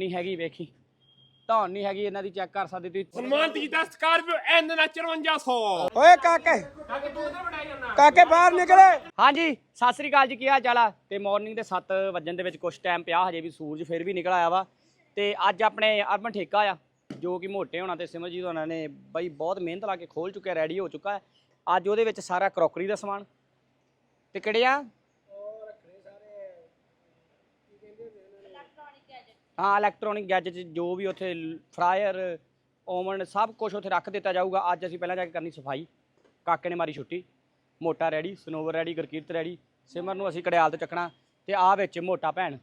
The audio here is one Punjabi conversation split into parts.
ਨਹੀਂ ਹੈਗੀ ਵੇਖੀ। ਧੌਣ ਨਹੀਂ ਹੈਗੀ ਇਹਨਾਂ ਦੀ ਚੈੱਕ ਕਰ ਸਕਦੇ ਤੁਸੀਂ। ਸਨਮਾਨਿਤ ਕੀਤਾ ਸਕਾਰਪੀਓ ਐਨ ਦਾ 5400 ਓਏ ਕਾਕੇ। ਕਾਕੇ ਬਾਹਰ ਨਿਕਲੇ। ਹਾਂਜੀ ਸਤਿ ਸ੍ਰੀ ਅਕਾਲ ਜੀ ਕੀ ਹਾਲ ਚਾਲ ਆ? ਤੇ ਮਾਰਨਿੰਗ ਦੇ 7 ਵਜਣ ਦੇ ਵਿੱਚ ਕੁਝ ਟਾਈਮ ਪਿਆ ਹਜੇ ਵੀ ਸੂਰਜ ਫਿਰ ਵੀ ਨਿਕਲ ਆਇਆ ਵਾ। ਤੇ ਅੱਜ ਆਪਣੇ ਅਰਬਨ ਠੇਕਾ ਆ ਜੋ ਕਿ ਮੋਟੇ ਹੋਣਾ ਤੇ ਸਿਮਰਜੀਤ ਹੋਣਾ ਨੇ ਬਈ ਬਹੁਤ ਮਿਹਨਤ ਲਾ ਕੇ ਖੋਲ ਚੁੱਕਿਆ ਰੈਡੀ ਹੋ ਚੁੱਕਾ ਹੈ। ਅੱਜ ਉਹਦੇ ਵਿੱਚ ਸਾਰਾ ਕਰੋਕਰੀ ਦਾ ਸਮਾਨ। ਤੇ ਕਿਹੜੇ ਆ? ਹਾਂ ਇਲੈਕਟ੍ਰੋਨਿਕ ਗੈਜਟ ਜੋ ਵੀ ਉੱਥੇ ਫਰਾਇਰ ਓਵਨ ਸਭ ਕੁਝ ਉੱਥੇ ਰੱਖ ਦਿੱਤਾ ਜਾਊਗਾ। ਅੱਜ ਅਸੀਂ ਪਹਿਲਾਂ ਜਾ ਕੇ ਕਰਨੀ ਸਫ਼ਾਈ। ਕਾਕੇ ਨੇ ਮਾਰੀ ਛੁੱਟੀ। ਮੋਟਾ ready, Sanovar ready, Gurkirat ready. Simar ਨੂੰ ਅਸੀਂ ਕੜਿਆਲ ਤੋਂ ਚੱਕਣਾ। ਤੇ ਆ ਵਿੱਚ ਮੋਟਾ ਭੈਣ।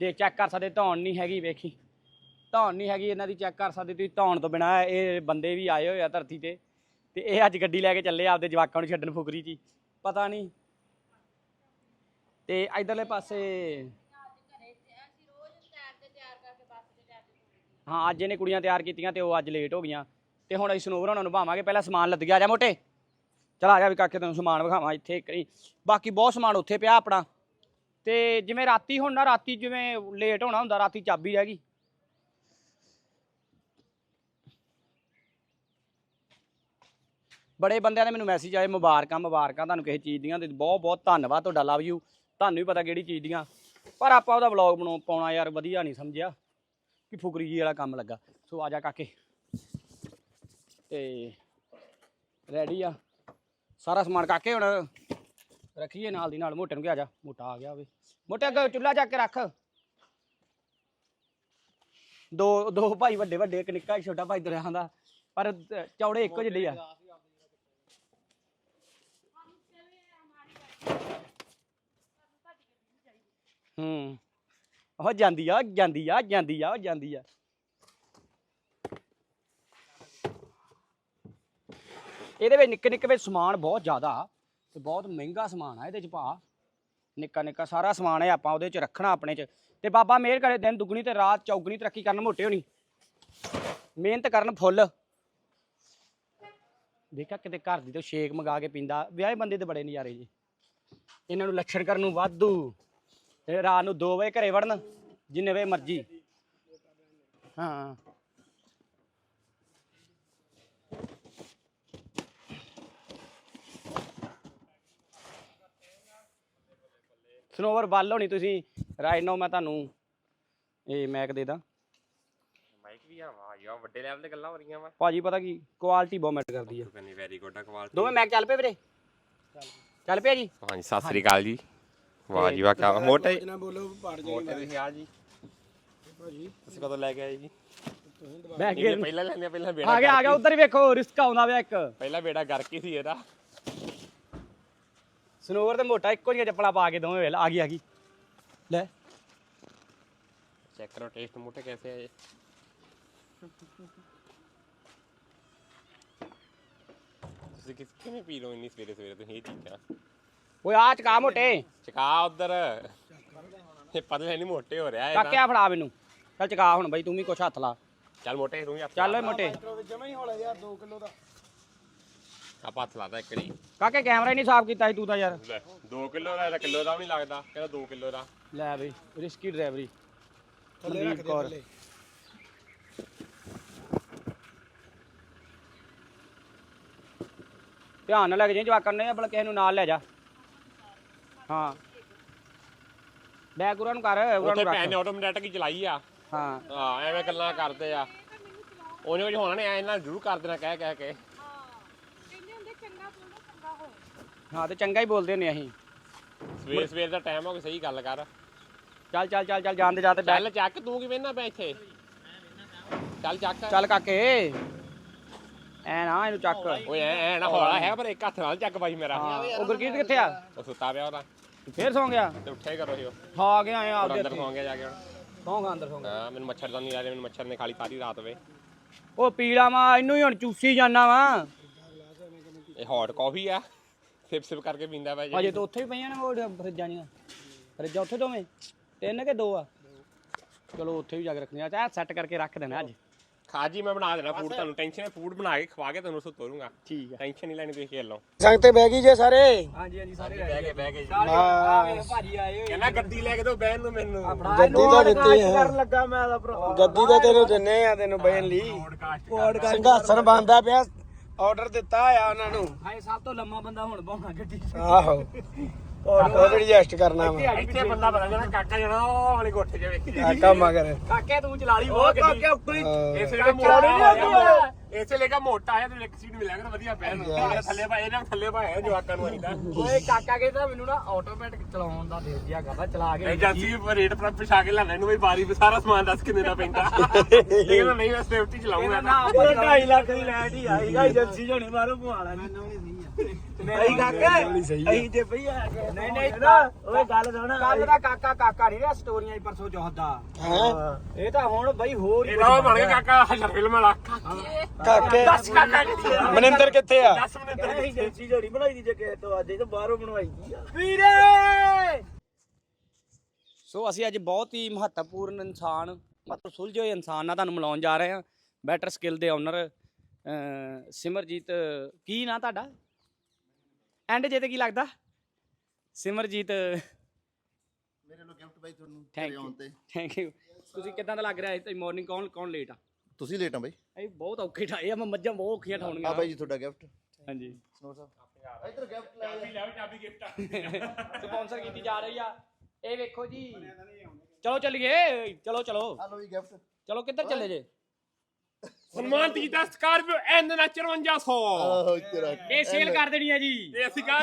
ਦੇ ਚੈੱਕ ਕਰ ਸਕਦੇ, ਧੌਣ ਨਹੀਂ ਹੈਗੀ, ਵੇਖੀ। ਧੌਣ ਨਹੀਂ ਹੈਗੀ, ਇਹਨਾਂ ਦੀ ਚੈੱਕ ਕਰ ਸਕਦੇ ਤੁਸੀਂ। ਧੌਣ ਤੋਂ ਬਿਨਾ ਇਹ ਬੰਦੇ ਵੀ ਆਏ ਹੋਏ ਆ ਧਰਤੀ ਤੇ। ਤੇ ਇਹ ਅੱਜ ਗੱਡੀ ਲੈ ਕੇ ਚੱਲੇ ਆ ਆਪਦੇ ਜਵਾਕਾਂ ਨੂੰ ਛੱਡਣ ਫੁਕਰੀ ਜੀ ਪਤਾ ਨਹੀਂ। ਤੇ ਇਧਰਲੇ ਪਾਸੇ ਹਾਂ, ਅੱਜ ਇਹਨੇ ਕੁੜੀਆਂ ਤਿਆਰ ਕੀਤੀਆਂ ਤੇ ਉਹ ਅੱਜ ਲੇਟ ਹੋ ਗਈਆਂ। ਤੇ ਹੁਣ ਅਸੀਂ ਸਨੋਵਰ ਉਹਨਾਂ ਨੂੰ ਭਾਵਾਂਗੇ, ਪਹਿਲਾਂ ਸਮਾਨ ਲੱਦ ਗਿਆ ਜਾ ਮੋਟੇ। ਚਲ ਆ ਜਾ ਵੀ ਕਾਕੇ ਤੈਨੂੰ ਸਮਾਨ ਵਿਖਾਵਾਂ ਇੱਥੇ ਕਰੀ ਬਾਕੀ ਬਹੁਤ ਸਮਾਨ ਉੱਥੇ ਪਿਆ ਆਪਣਾ। ਤੇ ਜਿਵੇਂ ਰਾਤੀ ਹੁਣ ਨਾ ਰਾਤੀ ਜਿਵੇਂ ਲੇਟ ਹੋਣਾ ਹੁੰਦਾ, ਰਾਤੀ ਚਾਬੀ ਰਹਿ ਗਈ। ਬੜੇ ਬੰਦਿਆਂ ਨੇ ਮੈਨੂੰ ਮੈਸੇਜ ਆਏ, ਮੁਬਾਰਕਾਂ ਮੁਬਾਰਕਾਂ ਤੁਹਾਨੂੰ ਕਿਸੇ ਚੀਜ਼ ਦੀਆਂ ਤੇ ਬਹੁਤ ਬਹੁਤ ਧੰਨਵਾਦ ਤੁਹਾਡਾ ਲਵ ਯੂ ਤੁਹਾਨੂੰ ਵੀ ਪਤਾ ਕਿਹੜੀ ਚੀਜ਼ ਦੀਆਂ। ਪਰ ਆਪਾਂ ਉਹਦਾ ਵਲੌਗ ਬਣਾਉ ਪਾਉਣਾ ਯਾਰ, ਵਧੀਆ ਨਹੀਂ ਸਮਝਿਆ। ਕਿ ਫੁਕਰੀ ਜੀ ਵਾਲਾ ਕੰਮ ਲੱਗਾ। ਸੋ ਆ ਜਾ ਕਾਕੇ। ਤੇ ਰੈਡੀ ਆ। ਸਾਰਾ ਸਮਾਨ ਕਾਕੇ ਹੁਣ ਰੱਖੀਏ ਨਾਲ ਦੀ ਨਾਲ। ਮੋਟੇ ਨੂੰ ਕਿਹਾ ਜਾ। ਮੋਟਾ ਆ ਗਿਆ ਹੋਵੇ ਮੋਟੇ ਅੱਗੇ ਚੁੱਲ੍ਹਾ ਚੱਕ ਕੇ ਰੱਖ। ਦੋ ਦੋ ਭਾਈ ਵੱਡੇ ਵੱਡੇ, ਇੱਕ ਨਿੱਕਾ, ਇੱਕ ਛੋਟਾ ਭਾਈ ਦਰਿਆ ਦਾ। ਪਰ ਚੌੜੇ ਇੱਕੋ ਜਿਹੇ ਆ। ਹੂੰ। ਉਹ ਜਾਂਦੀ ਆ ਜਾਂਦੀ ਆ ਜਾਂਦੀ ਆ ਉਹ ਜਾਂਦੀ ਆ। ਇਹਦੇ ਵਿੱਚ ਨਿੱਕੇ ਨਿੱਕੇ ਵਿੱਚ ਸਮਾਨ ਬਹੁਤ ਜ਼ਿਆਦਾ ਤੇ ਬਹੁਤ ਮਹਿੰਗਾ ਸਮਾਨ ਆ ਇਹਦੇ ਚ ਭਾ। ਨਿੱਕਾ ਨਿੱਕਾ ਸਾਰਾ ਸਮਾਨ ਹੈ ਆਪਾਂ ਉਹਦੇ ਚ ਰੱਖਣਾ ਆਪਣੇ ਚ। ਤੇ ਬਾਬਾ ਮਿਹਰ ਕਰੇ ਦਿਨ ਦੁੱਗਣੀ ਤੇ ਰਾਤ ਚੌਗਣੀ ਤਰੱਕੀ ਕਰਨ ਮੋਟੇ ਹੋਣੀ। ਮਿਹਨਤ ਕਰਨ ਫੁੱਲ। ਦੇਖਿਆ ਕਿਤੇ ਘਰ ਦੀ ਤੋਂ ਸ਼ੇਕ ਮੰਗਾ ਕੇ ਪੀਂਦਾ, ਵਿਆਹੇ ਬੰਦੇ ਤੇ ਬੜੇ ਨਜ਼ਾਰੇ ਜੀ। ਇਹਨਾਂ ਨੂੰ ਲੱਛਣ ਕਰਨ ਨੂੰ ਵਾਧੂ। ਤੇ ਰਾਤ ਨੂੰ 2 ਵਜੇ ਘਰੇ ਵੜਨ ਜਿੰਨੇ ਵੇ ਮਰਜ਼ੀ। ਹਾਂ। ਸਨੋਵਰ ਵੱਲ ਹੋਣੀ ਤੁਸੀਂ। ਰਾਈਟ ਨਾਓ ਮੈਂ ਤੁਹਾਨੂੰ ਇਹ ਮੈਕ ਦੇ ਦਾਂ। ਮਾਈਕ ਵੀ ਆ ਵਾਹ ਯਾ ਵੱਡੇ ਲੈਵਲ ਤੇ ਗੱਲਾਂ ਹੋ ਰਹੀਆਂ ਵਾ। ਭਾਜੀ ਪਤਾ ਕੀ? ਕੁਆਲਿਟੀ ਬਹੁਤ ਮੈਟਰ ਕਰਦੀ ਆ। ਵੈਰੀ ਗੁੱਡ ਆ ਕੁਆਲਿਟੀ ਦੋਵੇਂ ਮੈਕ ਚੱਲ ਪਏ ਵੀਰੇ। ਚੱਲ ਪਿਆ ਜੀ। ਹਾਂਜੀ ਸਤਿ ਸ੍ਰੀ ਅਕਾਲ ਜੀ। ਵਾਹ ਜੀ ਵਾਹ ਕਾ ਮੋਟੇ ਨਾ ਬੋਲੋ ਪਾੜ ਮੋਟੇ ਤੁਸੀਂ ਆ ਜੀ। ਭਾਜੀ। ਤੁਸੀਂ ਕਦੋਂ ਲੈ ਕੇ ਆਏ ਜੀ? ਬੈਕ ਪਹਿਲਾਂ ਲੈਂਦੇ ਪਹਿਲਾਂ ਬੇੜਾ ਆ ਗਿਆ ਆ ਗਿਆ ਉਧਰ ਹੀ ਵੇਖੋ ਰਿਸਕ ਆਉਂਦਾ ਪਿਆ ਇੱਕ। ਪਹਿਲਾਂ ਬੇੜਾ ਗਰਕ ਹੀ ਸੀ ਇਹਦਾ। ਸਨੋਵਰ ਤੇ ਮੋਟਾ ਇੱਕੋ ਜਿਹੀਆਂ ਚੱਪਲਾਂ ਪਾ ਕੇ ਦੋਵੇਂ ਵੇਲ ਆ ਗਈ ਆ ਗਈ। ਲੈ। ਚੈੱਕ ਕਰੋ ਟੇਸਟ ਮੋਟੇ ਕੈਸੇ ਆਏ ਤੁਸੀਂ ਕਿਸ ਕਿਵੇਂ ਪੀ ਲਓ ਇੰਨੀ ਸਵੇਰੇ ਸਵੇਰੇ ਤੁਸੀਂ ਇਹ ਚੀਜ਼ਾਂ? ਓਏ ਆ ਚਕਾ ਮੋਟੇ। ਚਕਾ ਉਧਰ। ਇਹ ਪਤਲੇ ਨਹੀਂ ਮੋਟੇ ਹੋ ਰਿਹਾ ਇਹ ਕਾਕਿਆ ਫੜਾ ਮੈਨੂੰ। ਚੱਲ ਚਕਾ ਹੁਣ ਬਈ ਤੂੰ ਵੀ ਕੁਛ ਹੱਥ ਲਾ। ਚੱਲ ਮੋਟੇ ਤੂੰ ਵੀ ਹੱਥ ਚੱਲ ਓਏ ਮੋਟੇ। ਜਮਾ ਹੀ ਹੋਲਾ ਯਾਰ 2 ਕਿਲੋ ਦਾ ਆਪਾਂ ਹੱਥ ਲਾਦਾ ਇੱਕ ਨਹੀਂ। ਕਾਕੇ ਕੈਮਰਾ ਹੀ ਨਹੀਂ ਸਾਫ਼ ਕੀਤਾ ਸੀ ਤੂੰ ਤਾਂ ਯਾਰ। ਲੈ 2 ਕਿਲੋ ਦਾ ਕਿਲੋ ਦਾ ਵੀ ਨਹੀਂ ਲੱਗਦਾ। ਕਹਿੰਦਾ 2 ਕਿਲੋ ਦਾ। ਲੈ ਬਈ ਰਿਸਕੀ ਡਰਾਈਵਰੀ ਥੱਲੇ ਰੱਖ ਦੇ। ਥੱਲੇ। ਧਿਆਨ ਨਾਲ ਲੱਗ ਜਾਈਂ ਜਵਾਕਾਂ ਨੇ ਬਲ ਕਿਸੇ ਨੂੰ ਨਾਲ ਲੈ ਜਾ। ਹਾਂ। ਬੈਗ ਉਰਾਂ ਨੂੰ ਕਰ ਉਰਾਂ ਉੱਥੇ ਨੂੰ ਭੈਣ ਨੇ ਰੱਖ ਆਟੋਮੈਟਿਕ ਹੀ ਚਲਾਈ ਆ। ਹਾਂ। ਹਾਂ ਐਵੇਂ ਗੱਲਾਂ ਕਰਦੇ ਆ। ਉਹਨੇ ਕੁਝ ਹੋਣਾ ਨੇ ਐ ਨਾਲ ਜ਼ਰੂਰ ਕਰ ਦੇਣਾ ਕਹਿ ਕਹਿ ਕੇ। ਹਾਂ ਤੇ ਚੰਗਾ ਹੀ ਬੋਲਦੇ ਹੁੰਦੇ ਅਸੀਂ। ਸਵੇਰ ਸਵੇਰ ਦਾ ਟਾਈਮ ਹੋ ਗਿਆ ਸਹੀ ਗੱਲ ਕਰ। ਚੱਲ ਚੱਲ ਚੱਲ ਚੱਲ ਜਾਂਦੇ ਜਾਂਦੇ ਬੈਗ। ਚੱਲ ਚੱਕ ਤੂੰ ਕੀ ਵੇਨਾ ਪਿਆ ਇੱਥੇ? ਚੱਲ ਚੱਕ। ਚੱਲ ਕਾਕੇ। ਐ ਨਾ ਇਹਨੂੰ ਚੱਕ। ਓਏ ਐ ਐ ਨਾ ਹੌਲਾ ਹੈ ਪਰ ਇੱਕ ਹੱਥ ਨਾਲ ਚੱਕ ਬਾਈ ਮੇਰਾ। ਹਾਂ, ਉਹ ਗੁਰਕੀਰਤ ਕਿੱਥੇ ਆ? ਉਹ ਸੁੱਤਾ ਪਿਆ ਉਹਦਾ। ਫੇਰ ਸੌਂ ਗਿਆ? ਤੇ ਉੱਠੇ ਕਰੋ ਜੀ ਉਹ। ਖਾ ਗਿਆ ਐ ਹੋਰ ਆਪਦੇ ਅੰਦਰ ਸੌਂ ਗਿਆ ਜਾ ਕੇ ਹੁਣ। ਸੌਂ ਗਿਆ ਅੰਦਰ ਸੌਂ ਗਿਆ। ਹਾਂ ਮੈਨੂੰ ਮੱਛਰ ਤਾਂ ਨਹੀਂ ਆ ਰਿਹਾ ਮੈਨੂੰ ਮੱਛਰ ਨੇ ਖਾਲੀ ਸਾਰੀ ਰਾਤ ਵੇ। ਉਹ ਪੀੜਾ ਵਾ ਇਹਨੂੰ ਹੀ ਹੁਣ ਚੂਸੀ ਜਾਣਾ ਵਾ। ਇਹ ਹੌਟ ਕਾਫੀ ਆ। ਸਿਪ ਸਿਪ ਕਰਕੇ ਪੀਂਦਾ ਵਾ ਅਜੇ ਤਾਂ ਉੱਥੇ ਹੀ ਪਈਆਂ ਨੇ ਉਹ ਫਰਿੱਜਾਂ ਦੀਆਂ। ਫਰਿੱਜਾਂ ਉੱਥੇ ਦੋਵੇਂ? ਤਿੰਨ ਕਿ ਦੋ ਆ? ਚਲੋ ਉੱਥੇ ਵੀ ਜਾ ਕੇ ਰੱਖਣੀਆਂ। ਚਾਹ ਸੈੱਟ ਕਰਕੇ ਰੱਖ ਦੇਣਾ ਅੱਜ। ਖਾਜੀ ਮੈਂ ਬਣਾ ਦੇਣਾ ਫੂਡ ਤੁਹਾਨੂੰ। ਟੈਨਸ਼ਨ ਹੈ ਫੂਡ ਬਣਾ ਕੇ ਖਵਾ ਕੇ ਤੁਹਾਨੂੰ ਉਸ ਤੋਰੂੰਗਾ। ਠੀਕ ਹੈ। ਟੈਨਸ਼ਨ ਨਹੀਂ ਲੈਣੀ ਤੁਸੀਂ ਖੇਲ ਲਓ। ਸੰਗ ਤੇ ਬਹਿ ਗਈ ਜੇ ਸਾਰੇ? ਹਾਂਜੀ ਹਾਂਜੀ ਸਾਰੇ ਬਹਿ ਕੇ ਬਹਿ ਕੇ ਬਸ। ਭਾਜੀ ਆਏ ਹੋਏ। ਕਹਿੰਦਾ ਗੱਡੀ ਲੈ ਕੇ ਦੋ ਬਹਿਣ ਨੂੰ ਮੈਨੂੰ। ਗੱਡੀ ਤਾਂ ਦਿੱਤੀ ਹੈ। ਕਰਨ ਲੱਗਾ ਮੈਂ ਤਾਂ ਭਰਾ। ਗੱਡੀ ਤਾਂ ਤੈਨੂੰ ਦਿੰਨੇ ਆ ਤੈਨੂੰ ਬਹਿਣ ਲਈ। ਪੋਡਕਾਸਟ ਸਿੰਘਾਸਨ ਬੰਦਾ ਪਿਆ। ਆਰਡਰ ਦਿੱਤਾ ਆ ਉਹਨਾਂ ਨੂੰ। ਹਾਏ ਸਭ ਤੋਂ ਲੰਮਾ ਬੰਦਾ ਹੁਣ ਬਾਉਣਾ ਗੱਡੀ ਆਹੋ। ਉਹ ਐਡਜਸਟ ਕਰਨਾ ਵਾ। ਇੱਥੇ ਬੰਦਾ ਬਣਾ ਜਿਹੜਾ ਕਾਕਾ ਜਿਹੜਾ ਉਹ ਵਾਲੇ ਗੋਠੇ ਜਿਹੇ ਵੇਖੀ। ਕਾਕਾ ਮਗਰ ਕਾਕੇ ਤੂੰ ਚਲਾ ਲਈ ਉਹ ਕਾਕੇ ਉੱਕਲੀ ਹਾਂ। ਇਸੇ ਲਈ ਮੋਟਾ ਇਸੇ ਲਈ ਮੋਟਾ ਆਇਆ ਤੇ ਇੱਕ ਸੀਟ ਮਿਲਿਆ ਕਰ ਵਧੀਆ ਬਹਿਣ ਨੂੰ ਇਹਨੇ ਥੱਲੇ ਪਾਏ ਇਹਨਾਂ ਥੱਲੇ ਪਾਏ ਜਵਾਕਾਂ ਨੂੰ ਆਈਦਾ ਓਏ ਕਾਕਾ ਕਹਿੰਦਾ ਮੈਨੂੰ ਨਾ ਆਟੋਮੈਟਿਕ ਚਲਾਉਣ ਦਾ ਦੇ ਦਿਆ ਕਰਦਾ ਚਲਾ ਕੇ ਏਜੰਸੀ ਰੇਟ ਪਰ ਪਿਛਾ ਕੇ ਲੈਣਾ ਇਹਨੂੰ ਵੀ ਬਾਰੀ ਵੀ ਸਾਰਾ ਸਮਾਨ ਦੱਸ ਕਿੰਨੇ ਦਾ ਪੈਂਦਾ। ਲੇਕਿਨ ਨਹੀਂ ਮੈਂ ਸੇਫਟੀ ਚਲਾਉਂਗਾ ਨਾ 2.5 ਲੱਖ ਦੀ ਲੈਟ ਹੀ ਆਈਗਾ ਏਜੰਸੀ ਜਣੀ ਮਾਰੋ ਪਵਾਲਾ ਨਹੀਂ ਕਾਕੇ ਅਹੀਂ ਤੇ ਭਈ ਆ ਨਹੀਂ ਨਹੀਂ ਓਏ ਗੱਲ ਸੁਣ। ਕੱਲ ਦਾ ਕਾਕਾ ਕਾਕਾ ਨਹੀਂ ਰਿਹਾ ਸਟੋਰੀਆਂ ਹੀ ਪਰਸੋਂ ਹੈ? ਇਹ ਤਾਂ ਹੁਣ ਬਈ ਹੋਰ ਹੀ ਇਹਦਾ ਉਹ ਬਣ ਗਿਆ ਕਾਕਾ ਹਸ਼ਰ ਫਿਲਮ ਵਾਲਾ। ਕਾਕੇ। ਦੱਸ ਕਾਕਾ ਕਿੱਥੇ ਆ? ਮਨਿੰਦਰ ਕਿੱਥੇ ਆ? ਦੱਸ ਮਨਿੰਦਰ ਏਜੰਸੀ ਜਣੀ ਬਣਾਈ ਦੀ ਜੇ ਕਿਸੇ ਤੋਂ ਅੱਜ ਇਹ ਤਾਂ ਬਾਹਰੋਂ ਬਣਵਾਈ ਦੀ ਆ। ਵੀਰੇ! ਸੋ ਅਸੀਂ ਅੱਜ ਬਹੁਤ ਹੀ ਮਹੱਤਵਪੂਰਨ ਇਨਸਾਨ ਮਤਲਬ ਸੁਲਝੇ ਹੋਏ ਇਨਸਾਨ ਨਾਲ ਤੁਹਾਨੂੰ ਮਿਲਾਉਣ ਜਾ ਰਹੇ ਹਾਂ। ਬੈਟਰ ਸਕਿੱਲ ਦੇ ਓਨਰ ਸਿਮਰਜੀਤ ਕੀ ਨਾਂ ਤੁਹਾਡਾ? ਐਂਡ ਜੇ ਤੇ ਕੀ ਲੱਗਦਾ? ਸਿਮਰਜੀਤ ਮੇਰੇ ਲੋ ਗਿਫਟ ਬਾਈ ਤੁਹਾਨੂੰ Thank ਘਰੇ ਆਉਣ you. ਤੇ। ਥੈਂਕ ਯੂ ਤੁਸੀਂ ਕਿਦਾਂ ਦਾ ਲੱਗ ਰਿਹਾ ਹੈ ਮਾਰਨਿੰਗ ਕੌਣ ਕੌਣ ਲੇਟ ਆ? ਤੁਸੀਂ ਲੇਟ ਆ ਬਾਈ। ਇਹ ਬਹੁਤ ਔਖੇ ਠਾਏ ਆ ਮੈਂ ਮੱਝਾਂ ਬਹੁਤ ਔਖੀਆਂ ਆ ਠਾਉਣੀਆਂ। ਬਾਈ ਜੀ ਤੁਹਾਡਾ ਗਿਫਟ ਹਾਂਜੀ। ਸਨੋਰ ਸਾਹਿਬ। ਇੱਧਰ ਗਿਫਟ ਲੈ। ਗਿਫਟ ਸਪਾਂਸਰ ਕੀਤੀ ਜਾ ਰਹੀ ਆ। ਇਹ ਵੇਖੋ ਜੀ। ਚਲੋ ਚੱਲੀਏ। ਚਲੋ ਚਲੋ। ਆ ਲਓ ਜੀ ਗਿਫਟ ਚਲੋ ਕਿੱਧਰ ਚੱਲੇ ਜੇ? ਸਨਮਾਨ ਕੀਤਾ ਸਕਾਰਪੀਓ ਐਨ ਨਾ 5400 ਆਹੋ ਤੇਰਾ ਇਹ ਸੇਲ ਕਰ ਦੇਣੀ ਆ ਜੀ। ਤੇ ਅਸੀਂ ਕਹਾਂ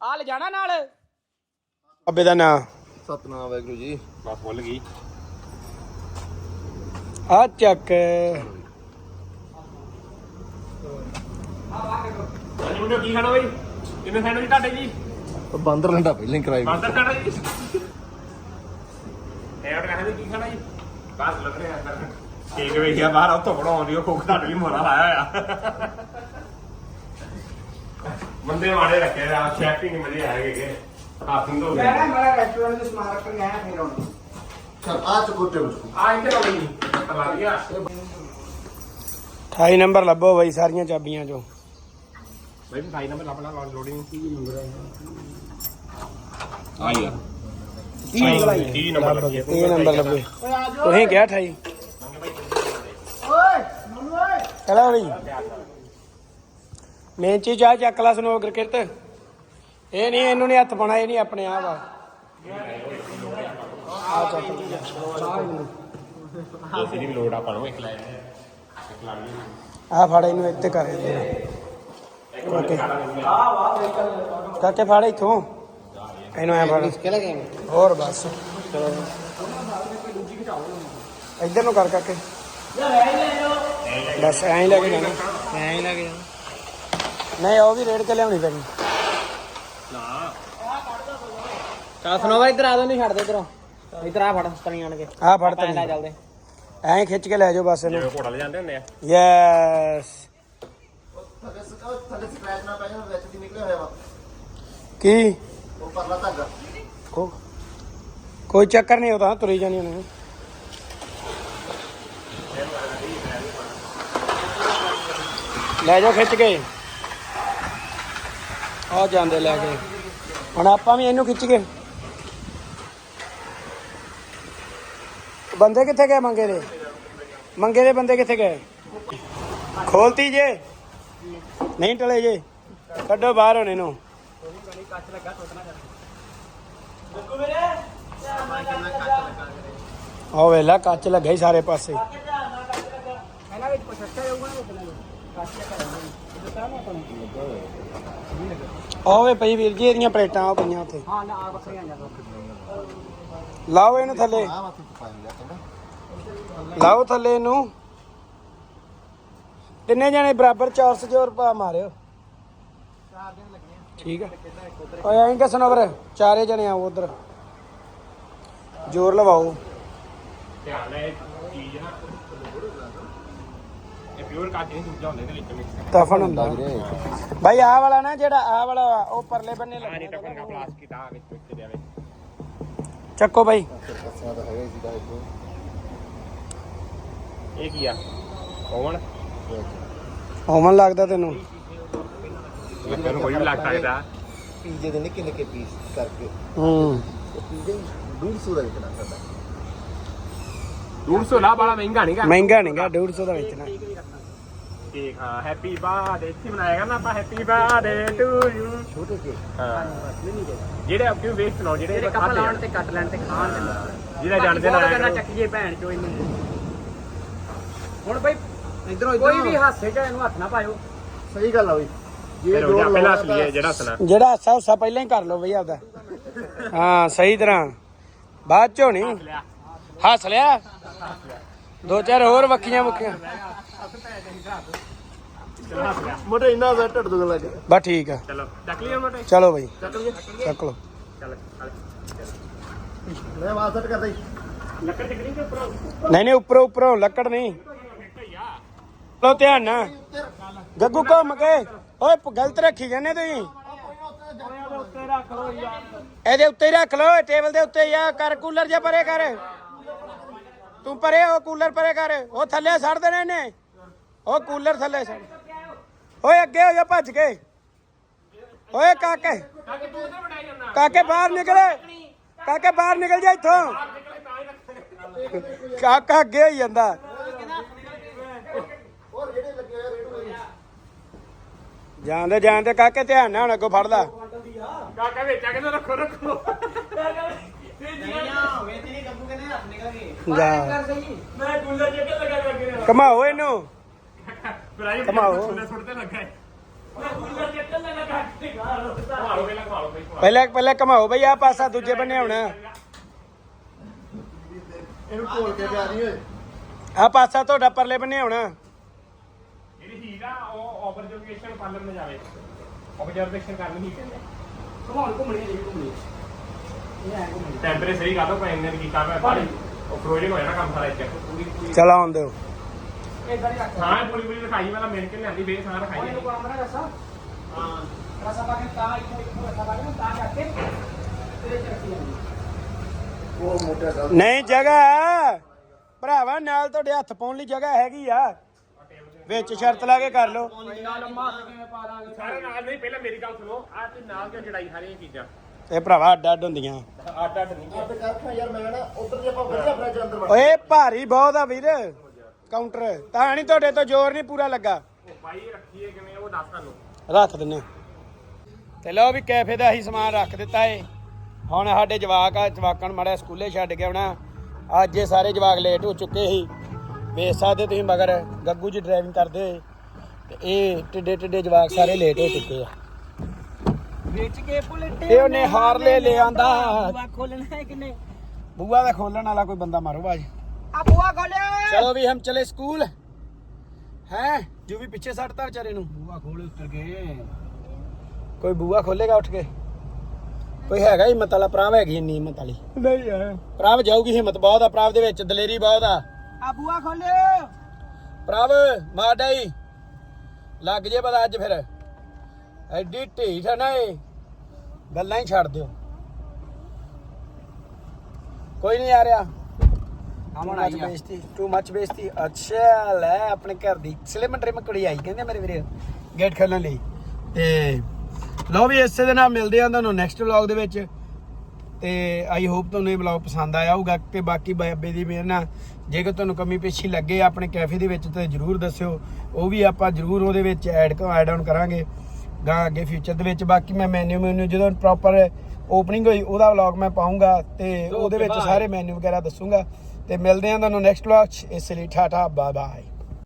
ਆ। ਲੈ ਜਾਣਾ ਨਾਲ। ਅੱਬੇ ਦਾ ਨਾਂ। ਸਤਨਾਮ ਵਾਹਿਗੁਰੂ ਜੀ। ਬਸ ਭੁੱਲ ਗਈ। ਆ ਚੱਕ। ਹਾਂਜੀ ਮੁੰਡੇ ਕੀ ਖਾਣਾ ਬਈ? ਕਿੰਨੇ ਸੈਂਡਵਿਚ ਤੁਹਾਡੇ ਜੀ? ਬਾਂਦਰ ਲੰਡਾ ਪਹਿਲਾਂ ਹੀ ਕਰਾਈ। ਬਾਂਦਰ ਖਾਣਾ ਜੀ? ਇਹ ਆਰਡਰ ਕਹਿੰਦੇ ਕੀ ਖਾਣਾ ਜੀ? ਬਸ ਲੱਗ ਰਿਹਾ ਅੰਦਰ ਕੇਕ ਵੇਖਿਆ ਬਾਹਰ ਉਹ ਤੋਂ ਬਣਾਉਂਦੀ ਉਹ ਕੋਕ ਤੁਹਾਡੇ ਲਈ ਮੋਰਾ ਲਾਇਆ ਹੋਇਆ। ਬੰਦੇ ਮਾੜੇ ਰੱਖੇ ਆ ਸ਼ੈਫ ਹੀ ਨਹੀਂ ਮਜ਼ੇ ਆਏਗੇ ਆ ਸਿੰਦੋ ਮੈਂ ਰੈਸਟੋਰੈਂਟ ਦੇ ਸਮਾਨ ਰੱਖਣ ਗਿਆ ਫੇਰ ਹੁਣ। ਚਲ ਆ ਚਕੋਟੇ ਮੁਝਕੋ ਆ ਇੱਥੇ ਆ ਬਈ ਪਤਾ ਲੱਗ ਗਿਆ। 28 ਨੰਬਰ ਲੱਭੋ ਬਈ ਸਾਰੀਆਂ ਚਾਬੀਆਂ ਚੋਂ। ਬਈ ਭਾਈ ਨੰਬਰ ਲੱਭ ਲਾ ਲੋਡਿੰਗ ਕੀ ਨੰਬਰ ਆ। ਯਾਰ 30 ਨੰਬਰ ਲੱਗੀ ਹੈ। ਇਹ ਨੰਬਰ ਲੱਭੇ ਤੁਸੀਂ ਕਿਹਾ 28 ਓਏ ਚਲਾ ਬਈ ਮੇਨ ਚੀਜ਼ ਆ ਚੱਕ ਲਾ ਸਨੋ ਕ੍ਰਿਕਟ। ਇਹ ਨਹੀਂ ਇਹਨੂੰ ਨਹੀਂ ਹੱਥ ਪਾਉਣਾ ਇਹ ਨਹੀਂ ਆਪਣੇ ਆਪ ਆ। ਆ ਚੱਕ ਏਸੀ ਦੀ ਵੀ ਲੋਡ ਆਪਾਂ ਨੂੰ ਇੱਕ ਲੈ ਇੱਕ ਲਾ ਲਈ। ਆ ਫੜ ਇਹਨੂੰ ਇੱਥੇ ਕਰ ਦੇ ਕਾਕੇ। ਕਾਕੇ ਫੜ ਇੱਥੋਂ। ਇਹਨੂੰ ਐ ਫੜ। ਹੋਰ ਬਸ। ਚਲੋ ਇੱਧਰ ਨੂੰ ਕਰ ਕਾਕੇ ਬਸ ਐਂ ਹੀ ਲੈ ਕੇ ਜਾਣਾ। ਐਂ ਹੀ ਲੈ ਕੇ ਜਾਣਾ ਨਹੀਂ ਉਹ ਵੀ ਰੇਡ ਕੇ ਲਿਆਉਣੀ ਪੈਣੀ। ਚਲ ਸੁਣੋ ਇੱਧਰ ਆ ਦੋ ਨਹੀਂ ਛੱਡ ਦੇ ਇਧਰੋਂ। ਇੱਧਰ ਆ ਫੜ ਤਣੀ ਆਣ ਕੇ। ਆ ਫੜ ਤੈਨੂੰ ਚੱਲਦੇ। ਐਂ ਖਿੱਚ ਕੇ ਲੈ ਜਾਓ ਬਸ ਇਹਨੂੰ। ਘੋੜਾ ਲੈ ਜਾਂਦੇ ਹੁੰਦੇ ਆ। ਯੈਸ। ਥੱਲੇ ਸਕਾ ਥੱਲੇ ਸਕ੍ਰੈਚ ਨਾ ਪੈ ਜਾਣ ਵਿੱਚ ਦੀ ਨਿਕਲਿਆ ਹੋਇਆ ਵਾ। ਕੀ? ਕੋ ਕੋਈ ਚੱਕਰ ਨਹੀਂ ਉਹਦਾ ਤੁਰੀ ਜਾਣੀ ਉਹਨੇ। ਲੈ ਜਾਓ ਖਿੱਚ ਕੇ। ਆ ਜਾਂਦੇ ਲੈ ਕੇ। ਹੁਣ ਆਪਾਂ ਵੀ ਇਹਨੂੰ ਖਿੱਚ ਕੇ। ਬੰਦੇ ਕਿੱਥੇ ਗਏ ਮੰਗੇ ਦੇ? ਮੰਗੇ ਦੇ ਬੰਦੇ ਕਿੱਥੇ ਗਏ? ਖੋਲਤੀ ਜੇ। ਨਹੀਂ ਟਲੇ ਜੇ। ਕੱਢੋ ਬਾਹਰ ਹੁਣ ਇਹਨੂੰ। ਉਹ ਵੇਲਾ ਕੱਚ ਲੱਗਾ ਹੀ ਸਾਰੇ ਪਾਸੇ। ਇਹਨਾਂ ਵਿੱਚ ਪਛੱਟਾ ਜਾਊਗਾ ਨਾ ਉਹ ਵੇ ਪਈ ਵੀਰ ਜੀ ਇਹਦੀਆਂ ਪਲੇਟਾਂ ਉਹ ਪਈਆਂ ਉੱਥੇ। ਹਾਂ ਨਾ ਆ ਜਾ ਲਾਓ ਇਹਨੂੰ ਥੱਲੇ। ਆ ਪਾਇਆ ਲਾਓ ਥੱਲੇ ਇਹਨੂੰ। ਤਿੰਨੇ ਜਣੇ ਬਰਾਬਰ 400 ਜੋ ਰੁਪਾ ਮਾਰਿਓ। ਠੀਕ ਆ। ਓਏ ਐਂ ਕਿ ਸਨੋਵਰ ਚਾਰੇ ਜਣੇ ਆਓ ਉਧਰ। ਜ਼ੋਰ ਲਵਾਓ। ਧਿਆਨ ਨਾਲ ਇਹ ਚੀਜ਼ ਨਾ ਇਹ ਪਿਓਰ ਕੱਚ ਨਹੀਂ ਦੂਜਾ ਹੁੰਦਾ ਇਹਦੇ ਵਿੱਚ ਮਿਕਸ ਤਫਨ ਹੁੰਦਾ ਭਾਈ ਆਹ ਵਾਲਾ ਨਾ ਜਿਹੜਾ ਆਹ ਵਾਲਾ ਵਾ, ਉਹ ਪਰਲੇ ਬੰਨੇ ਆ ਨਹੀਂ ਲੱਗਦਾ ਟੱਪਣ ਦਾ ਪਲਾਸਟਿਕ ਦਾ ਵਿੱਚ ਵਿੱਚ ਦੇ ਆਵੇ। ਚੱਕੋ ਭਾਈ ਪਾਸਿਆਂ ਦਾ ਹੈਗਾ ਹੀ ਸੀਗਾ ਇੱਕ ਇਹ ਕੀ ਆ? ਓਵਨ ਓਮਨ ਲੱਗਦਾ ਤੈਨੂੰ। ਲੱਗਣ ਨੂੰ ਕੋਈ ਵੀ ਲੱਗ ਸਕਦਾ। ਪੀਜ਼ੇ ਦੇ ਨਿੱਕੇ ਨਿੱਕੇ ਪੀਸ ਕਰਕੇ। ਹੂੰ। ਉਹ ਪੀਜ਼ੇ 150 ਦਾ ਵਿਕਣਾ ਸਾਡਾ। 150 ਲਾ ਬੜਾ ਮਹਿੰਗਾ ਨਹੀਂਗਾ ਮਹਿੰਗਾ ਨਹੀਂਗਾ 150 ਦਾ ਵੇਚਣਾ। ਠੀਕ ਹਾਂ ਹੈਪੀ ਬਰਥਡੇ ਇੱਥੇ ਮਨਾਏਗਾ ਨਾ ਆਪਾਂ ਹੈਪੀ ਬਰਥਡੇ ਟੂ ਯੂ ਛੋਟੇ ਕੇ ਹਾਂ। ਜਿਹੜੇ ਆਪਕੇ ਵੇਸਟ ਨਾ ਜਿਹੜੇ ਜਿਹੜੇ ਕੱਪ। ਲਾਉਣ ਤੇ ਕੱਟ ਲੈਣ ਤੇ ਖਾਣ ਤੇ ਜਿਹੜਾ ਜਾਣਦੇ ਨਾ ਆਇਆ ਕਰੋ। ਚੱਕੀਏ ਭੈਣ ਚੋ ਇਹਨੂੰ ਹੁਣ ਬਈ ਇਧਰੋਂ ਕੋਈ ਵੀ ਹਾਸੇ ਚ ਇਹਨੂੰ ਹੱਥ ਨਾ ਪਾਇਓ। ਸਹੀ ਗੱਲ ਆ ਬਈ। ਫਿਰ ਉਹ ਜੋਰ ਜਾ ਪਹਿਲਾਂ ਅਸਲੀ ਹੈ ਜਿਹੜਾ ਹੱਸਣਾ ਜਿਹੜਾ ਹਾਸਾ ਹੁਸਾ ਪਹਿਲਾਂ ਹੀ ਕਰ ਲਓ ਬਈ ਆਪਦਾ। ਹਾਂ ਸਹੀ ਤਰ੍ਹਾਂ। ਬਾਅਦ ਚੋਂ ਨਹੀਂ ਲਿਆ ਹੱਸ ਲਿਆ? ਦੋ ਚਾਰ ਹੋਰ ਵੱਖੀਆਂ ਮੁੱਖੀਆਂ ਮੋਟੇ ਇੰਨਾ ਜ਼ਿਆਦਾ ਢੱਡ ਦੁਖਣ ਲੱਗ ਗਿਆ। ਬਸ ਠੀਕ ਆ। ਚਲੋ ਚੱਕ ਲਿਆ ਮੋਟੇ? ਚਲੋ ਬਈ। ਚੱਕ ਲਈਏ ਚੱਕ ਲਓ। ਚੱਲ ਚੱਲ। ਮੈਂ ਆਵਾਜ਼ ਸੈੱਟ ਕਰਦਾ ਜੀ ਲੱਕੜ ਚੱਕਣੀ ਕਿ ਉੱਪਰੋਂ? ਨਹੀਂ ਨਹੀਂ ਉੱਪਰੋਂ ਉੱਪਰੋਂ ਲੱਕੜ ਨਹੀਂ। ਲੋ ਧਿਆਨ ਨਾਲ। ਗੱਗੂ ਘੁੰਮ ਕੇ। ਓਏ, ਪ- ਗਲਤ ਰੱਖੀ ਜਾਂਦੇ ਤੁਸੀਂ। ਇਹਦੇ ਉੱਤੇ ਹੀ ਰੱਖ ਲਓ ਟੇਬਲ ਦੇ ਉੱਤੇ ਜਾਂ ਕਰ, ਕੂਲਰ ਜੇ ਪਰੇ ਕਰ। ਤੂੰ ਪਰੇ ਉਹ ਕੂਲਰ ਪਰੇ ਕਰ। ਉਹ ਥੱਲੇ ਸੜ ਦੇਣਾ ਇਹਨੇ। ਉਹ ਕੂਲਰ ਥੱਲੇ ਸੜ। ਓਏ, ਅੱਗੇ ਹੋ ਜਾ, ਭੱਜ ਕੇ। ਓਏ, ਕਾਕੇ। ਕਾਕੇ, ਬਾਹਰ ਨਿਕਲੇ। ਕਾਕੇ, ਬਾਹਰ ਨਿਕਲ ਜਾ ਇੱਥੋਂ। ਕਾਕਾ ਅੱਗੇ ਹੋਈ ਜਾਂਦਾ ਹੋਰ ਜਿਹੜੇ ਲੱਗੇ ਹੋਏ ਰੇਡੂ ਜਾਂਦੇ ਜਾਂਦੇ ਕਾਕੇ ਧਿਆਨ ਨਾਲ ਹੁਣ ਅੱਗੋਂ ਫੜਦਾ। ਕਾਕਾ ਵਿੱਚ ਆ ਕੇ ਤਾਂ ਰੱਖੋ। ਰੱਖੋ ਜਾ। ਮੈਂ ਕੂਲਰ ਜੇ ਕਿ ਲਗਾ ਲੱਗ ਕਮਾਓ ਇਹਨੂੰ। ਪ੍ਰਾਈਵੇਟ ਘੁਮਾਓ। ਕੂਲਰ ਸੁੱਟਦੇ ਲੱਗਾ ਹੈ ਮੈਂ ਜੇ ਕਿ ਲਗਾ ਕੱਟ ਘਮਾਓ ਪਹਿਲਾਂ ਘਮਾਓ ਬਈ ਘਮਾਓ। ਪਹਿਲਾਂ ਪਹਿਲਾਂ ਕਮਾਓ ਬਈ ਆ ਪਾਸਾ ਦੂਜੇ ਬੰਨੇ ਆਉਣਾ ਇਹਨੂੰ ਢੋਲ ਕੇ ਪਿਆ ਨਹੀਂ ਓਏ। ਆ ਪਾਸਾ ਤੁਹਾਡਾ ਪਰਲੇ ਬੰਨੇ ਆਉਣਾ ਉਹ ਆਬਜ਼ਰਵੇਸ਼ਨ ਪਾਰਲਰ में ਜਾਵੇ। ਆਬਜ਼ਰਵੇਸ਼ਨ ਕਰਨੀ ਹੀ ਕਹਿੰਦੇ ਘੁਮਾਉਣ ਘੁੰਮਣੀ ਜਿਹੜੀ ਘੁੰਮਣੀ ਇਹ ਐ ਘੁੰਮਣੀ। ਟੈਂਪਰੇਚਰ ਸਹੀ ਕਰ ਦੋ ਭਾਈ ਇੰਨੇ ਕੀ ਕਰ ਪਾਣੀ ਉਹ ਫਰੋਜ਼ਨ ਹੋ ਜਾਣਾ ਕੰਮ ਸਾਰਾ ਇੱਥੇ। ਪੂਰੀ ਪੂਰੀ। ਚਲ ਆਉਣ ਦਿਓ। ਇਦਾਂ ਹੀ ਰੱਖ। ਹਾਂ ਪੂਰੀ ਪੂਰੀ ਲਿਖਾਈ ਵਾਲਾ ਮਿਲ ਕੇ ਲਿਆਂਦੀ ਬੇਸ ਸਾਰਾ ਉਹਨੇ ਲਿਖਾਈ ਨੂੰ ਕੰਮ ਨਾ ਰਸਾ। ਹਾਂ। ਰਸਾ ਪਾ ਕੇ ਤਾਂ ਇੱਥੋਂ ਇੱਥੋਂ ਰਸਾ ਪਾ ਕੇ ਤਾਂ ਜਾ ਕੇ ਤੇਰੇ ਚ ਰੱਖੀ ਜਾਂਦੀ। ਉਹ ਮੋਟਾ ਨਹੀਂ ਜਗ੍ਹਾ ਭਰਾਵਾ ਨਾਲ ਤੁਹਾਡੇ ਹੱਥ ਪਾਉਣ ਲਈ ਜਗ੍ਹਾ ਹੈਗੀ ਆ। ਵਿੱਚ ਸ਼ਰਤ ਲਾ ਕੇ ਕਰ ਲਓ। ਇੰਨਾ ਲੰਮਾ ਹੱਥ ਕਿਵੇਂ ਪਾ ਦਾਂਗੇ ਸਾਰੇ ਨਾਲ ਨਹੀਂ ਪਹਿਲਾਂ ਮੇਰੀ ਗੱਲ ਸੁਣੋ। ਆ ਤੇ ਨਾਲ ਕਿਉਂ ਜੜਾਈ ਸਾਰੀਆਂ ਚੀਜ਼ਾਂ? ਇਹ ਭਰਾਵਾ ਅੱਡ ਅੱਡ ਹੁੰਦੀਆਂ। ਅੱਡ ਅੱਡ ਨਹੀਂ। ਅੱਡ ਕਰਖਾ ਯਾਰ ਮੈਂ ਨਾ ਉਧਰ ਜੇ ਆਪਾਂ ਵਧੀਆ ਫਰਿੱਜ ਅੰਦਰ ਵੜ ਓਏ ਭਾਰੀ ਬਹੁਤ ਆ ਵੀਰ। ਕਾਊਂਟਰ। ਤਾਂ ਨਹੀਂ ਤੁਹਾਡੇ ਤੋਂ ਜ਼ੋਰ ਨਹੀਂ ਪੂਰਾ ਲੱਗਾ। ਉਹ ਭਾਈ ਰੱਖੀਏ ਕਿਵੇਂ ਉਹ ਦੱਸ ਤੁਹਾਨੂੰ ਰੱਖ ਦਿੰਨੇ ਤੇ ਲਓ ਵੀ ਕੈਫੇ ਦਾ ਅਸੀਂ ਸਮਾਨ ਰੱਖ ਦਿੱਤਾ ਏ। ਹੁਣ ਸਾਡੇ ਜਵਾਕ ਆ ਜਵਾਕਾਂ ਨੂੰ ਮਾੜਾ ਸਕੂਲੇ ਛੱਡ ਕੇ ਆਉਣਾ। ਅੱਜ ਇਹ ਸਾਰੇ ਜਵਾਕ ਲੇਟ ਹੋ ਚੁੱਕੇ ਸੀ। ਵੇਖ ਸਕਦੇ ਤੁਸੀਂ ਮਗਰ ਗੱਗੂ ਜੀ ਡਰਾਈਵਿੰਗ ਕਰਦੇ ਹੋਏ। ਤੇ ਇਹ ਟਿੱਡੇ ਟਿੱਡੇ ਜਵਾਕ ਸਾਰੇ ਲੇਟ ਹੋ ਚੁੱਕੇ ਆ। ਵੇਚ ਕੇ ਬੁਲਟ ਇਹ ਉਹਨੇ ਹਾਰਲੇ ਲੈ ਆਂਦਾ ਬੂਆ ਖੋਲਣਾ ਹੈ ਕਿਨੇ ਬੂਆ ਦਾ ਖੋਲਣ ਵਾਲਾ ਕੋਈ ਬੰਦਾ ਮਾਰੋ ਬਾਜ ਆ ਬੂਆ ਖੋਲਿਆ ਚਲੋ ਵੀ ਹਮ ਚਲੇ ਸਕੂਲ। ਹੈ? ਜੋ ਵੀ ਪਿੱਛੇ ਸੱਟਤਾ ਵਿਚਾਰੇ ਨੂੰ। ਬੂਆ ਖੋਲ ਉੱਤਰ ਕੇ। ਕੋਈ ਬੂਆ ਖੋਲੇਗਾ ਉੱਠ ਕੇ? ਕੋਈ ਹੈਗਾ ਹਿੰਮਤ ਵਾਲਾ? ਪ੍ਰਾਵ ਹੈਗੀ ਇੰਨੀ ਹਿੰਮਤ ਵਾਲੀ। ਨਹੀਂ ਯਾਰ। ਪ੍ਰਾਵ ਜਾਊਗੀ ਹਿੰਮਤ ਬਹੁਤ ਆ। ਪ੍ਰਾਵ ਦੇ ਵਿੱਚ ਦਲੇਰੀ ਬਹੁਤ ਆ। ਆ ਬੂਆ ਖੋਲਿਓ ਪ੍ਰਾਵ ਮਾਡਾਈ ਲੱਗ ਜੇ ਪਤਾ ਅੱਜ ਫਿਰ। ਐਡੀ ਢੀਠ ਆ ਨਾ ਇਹ। ਗੱਲਾਂ ਹੀ ਛੱਡ ਦਿਓ। ਕੋਈ ਨਹੀਂ ਆ ਰਿਹਾ। ਮੱਚ ਆਈ ਆ। ਬੇਇੱਜ਼ਤੀ ਟੂ ਮੱਚ ਬੇਇੱਜ਼ਤੀ। ਅੱਛਾ ਲੈ ਆਪਣੇ ਘਰ ਦੀ ਸਲਿਮ ਟ੍ਰਿਮ ਕੁੜੀ ਆਈ ਕਹਿੰਦੇ ਮੇਰੇ ਵੀਰੇ ਗੇਟ ਖੋਲਣ ਲਈ। ਤੇ ਲਓ ਵੀ ਇਸੇ ਦੇ ਨਾਲ ਮਿਲਦੇ ਆ ਤੁਹਾਨੂੰ ਨੈਕਸਟ ਵਲੌਗ ਦੇ ਵਿੱਚ। ਤੇ ਆਈ ਹੋਪ ਤੁਹਾਨੂੰ ਇਹ ਵਲੌਗ ਪਸੰਦ ਆਇਆ ਹੋਊਗਾ ਤੇ ਬਾਕੀ ਬਾਬੇ ਦੀ ਮਿਹਰ ਨਾਲ ਜੇਕਰ ਤੁਹਾਨੂੰ ਕਮੀ ਪੇਸ਼ੀ ਲੱਗੇ ਆਪਣੇ ਕੈਫੇ ਦੇ ਵਿੱਚ ਤੇ ਜਰੂਰ ਦੱਸਿਓ। ਉਹ ਵੀ ਆਪਾਂ ਜਰੂਰ ਉਹਦੇ ਵਿੱਚ ਐਡ ਐਡ ਆਨ ਕਰਾਂਗੇ। ਗਾਂ ਅੱਗੇ ਫਿਊਚਰ ਦੇ ਵਿੱਚ। ਬਾਕੀ ਮੈਂ ਮੈਨੂ ਮੈਨੂ ਜਦੋਂ ਪ੍ਰੋਪਰ ਓਪਨਿੰਗ ਹੋਈ ਉਹਦਾ ਵਲੌਗ ਮੈਂ ਪਾਉਂਗਾ ਤੇ ਉਹਦੇ ਵਿੱਚ ਸਾਰੇ ਮੈਨੂ ਵਗੈਰਾ ਦੱਸੂਗਾ। ਤੇ ਮਿਲਦੇ ਆ ਤੁਹਾਨੂੰ ਨੈਕਸਟ ਵਲੌਗ 'ਚ। ਇਸ ਲਈ ਟਾਟਾ ਬਾਏ ਬਾਏ